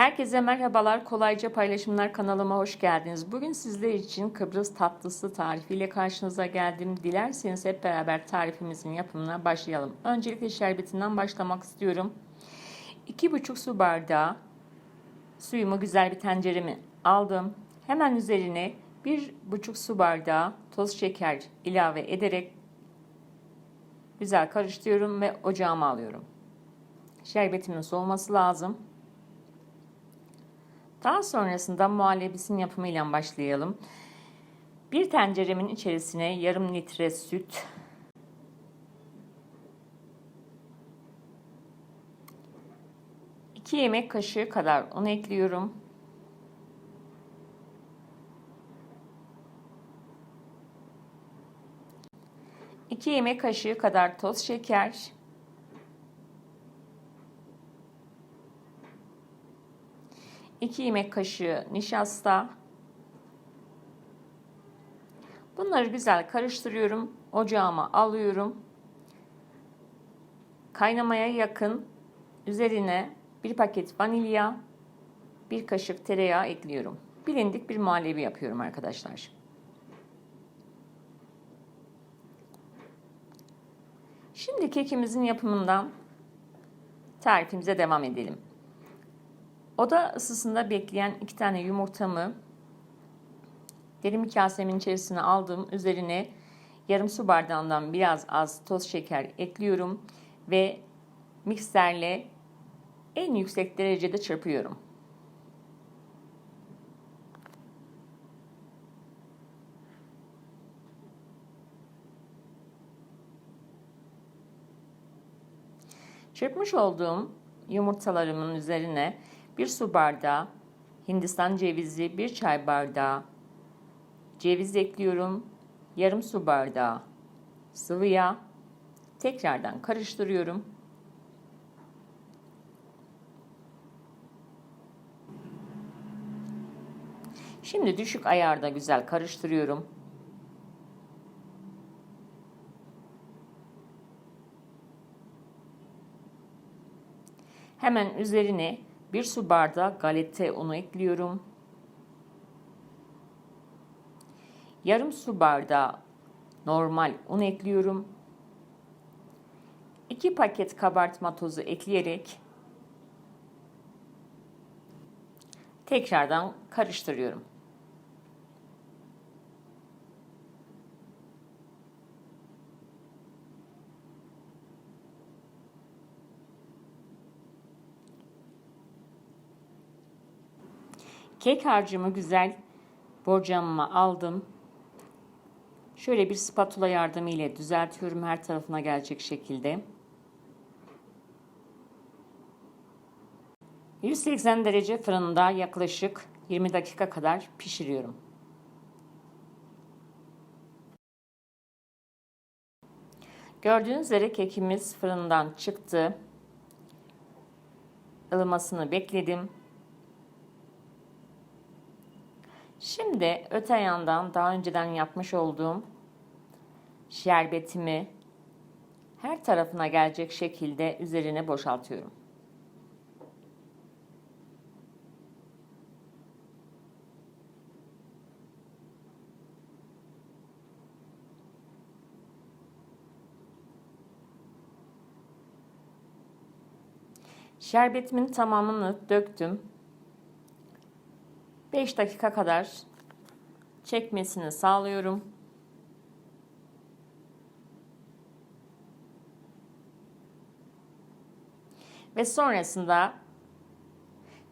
Herkese merhabalar, kolayca paylaşımlar kanalıma hoş geldiniz. Bugün sizler için Kıbrıs tatlısı tarifiyle karşınıza geldim. Dilerseniz hep beraber tarifimizin yapımına başlayalım. Öncelikle şerbetinden başlamak istiyorum. 2,5 su bardağı suyumu güzel bir tenceremi aldım. Hemen üzerine 1,5 su bardağı toz şeker ilave ederek güzel karıştırıyorum ve ocağıma alıyorum. Şerbetimin soğuması lazım. Daha sonrasında muhallebisinin yapımıyla başlayalım. Bir tenceremin içerisine yarım litre süt, iki yemek kaşığı kadar un ekliyorum. İki yemek kaşığı kadar toz şeker, 2 yemek kaşığı nişasta. Bunları güzel karıştırıyorum. Ocağıma alıyorum. Kaynamaya yakın üzerine bir paket vanilya, bir kaşık tereyağı ekliyorum. Bilindik bir muhallebi yapıyorum arkadaşlar. Şimdi kekimizin yapımından tarifimize devam edelim. Oda ısısında bekleyen iki tane yumurtamı derin bir kasemin içerisine aldım. Üzerine yarım su bardağından biraz az toz şeker ekliyorum ve mikserle en yüksek derecede çırpıyorum. Çırpmış olduğum yumurtalarımın üzerine bir su bardağı Hindistan cevizi, bir çay bardağı ceviz ekliyorum. Yarım su bardağı sıvı yağ. Tekrardan karıştırıyorum. Şimdi düşük ayarda güzel karıştırıyorum. Hemen üzerine bir su bardağı galeta unu ekliyorum. Yarım su bardağı normal un ekliyorum. 2 paket kabartma tozu ekleyerek tekrardan karıştırıyorum. Kek harcımı güzel borcamıma aldım. Şöyle bir spatula yardımıyla düzeltiyorum her tarafına gelecek şekilde. 180 derece fırında yaklaşık 20 dakika kadar pişiriyorum. Gördüğünüz üzere kekimiz fırından çıktı. Ilımasını bekledim. Şimdi öte yandan daha önceden yapmış olduğum şerbetimi her tarafına gelecek şekilde üzerine boşaltıyorum. Şerbetimin tamamını döktüm. 5 dakika kadar çekmesini sağlıyorum. Ve sonrasında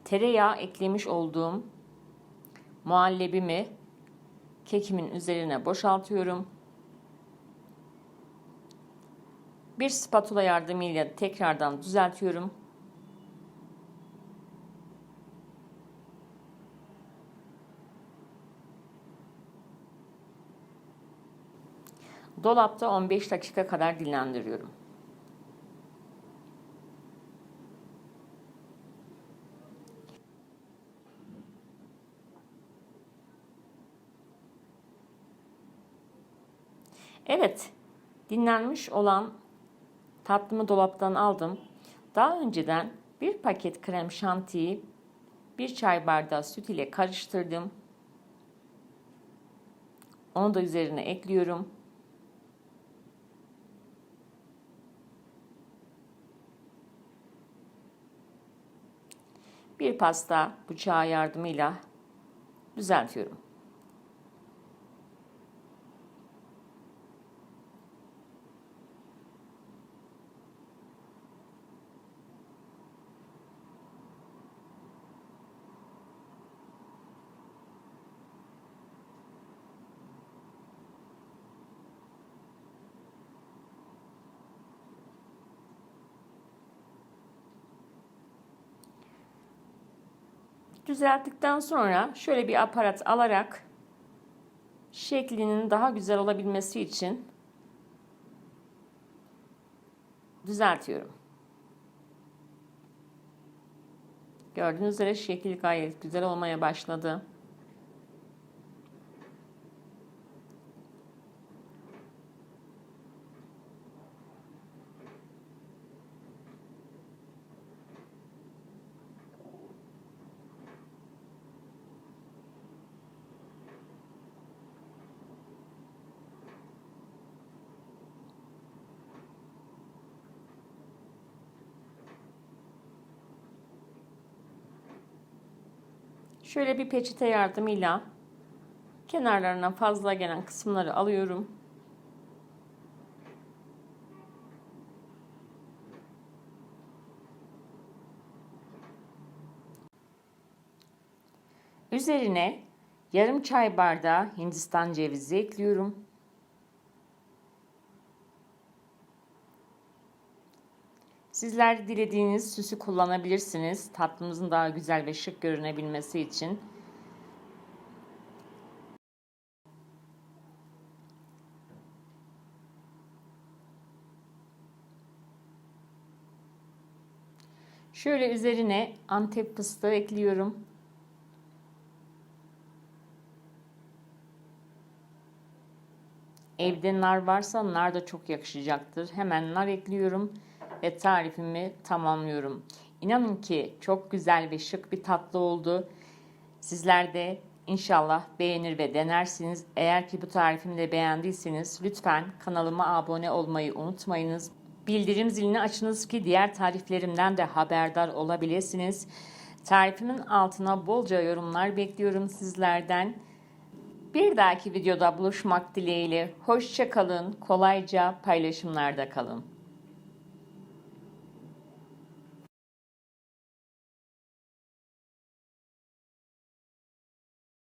tereyağı eklemiş olduğum muhallebimi kekimin üzerine boşaltıyorum. Bir spatula yardımıyla tekrardan düzeltiyorum. Dolapta 15 dakika kadar dinlendiriyorum. Evet, dinlenmiş olan tatlımı dolaptan aldım. Daha önceden bir paket krem şantiyi 1 çay bardağı süt ile karıştırdım. Onu da üzerine ekliyorum. Bir pasta bıçağı yardımıyla düzeltiyorum. Düzelttikten sonra şöyle bir aparat alarak şeklinin daha güzel olabilmesi için düzeltiyorum. Gördüğünüz üzere şekil gayet güzel olmaya başladı. Şöyle bir peçete yardımıyla kenarlarına fazla gelen kısımları alıyorum. Üzerine yarım çay bardağı Hindistan cevizi ekliyorum. Sizler dilediğiniz süsü kullanabilirsiniz. Tatlımızın daha güzel ve şık görünebilmesi için. Şöyle üzerine antep fıstığı ekliyorum. Evde nar varsa nar da çok yakışacaktır. Hemen nar ekliyorum ve tarifimi tamamlıyorum. İnanın ki çok güzel ve şık bir tatlı oldu. Sizler de inşallah beğenir ve denersiniz. Eğer ki bu tarifimi de beğendiyseniz lütfen kanalıma abone olmayı unutmayınız. Bildirim zilini açınız ki diğer tariflerimden de haberdar olabilirsiniz. Tarifimin altına bolca yorumlar bekliyorum sizlerden. Bir dahaki videoda buluşmak dileğiyle. Hoşçakalın, kolayca paylaşımlarda kalın.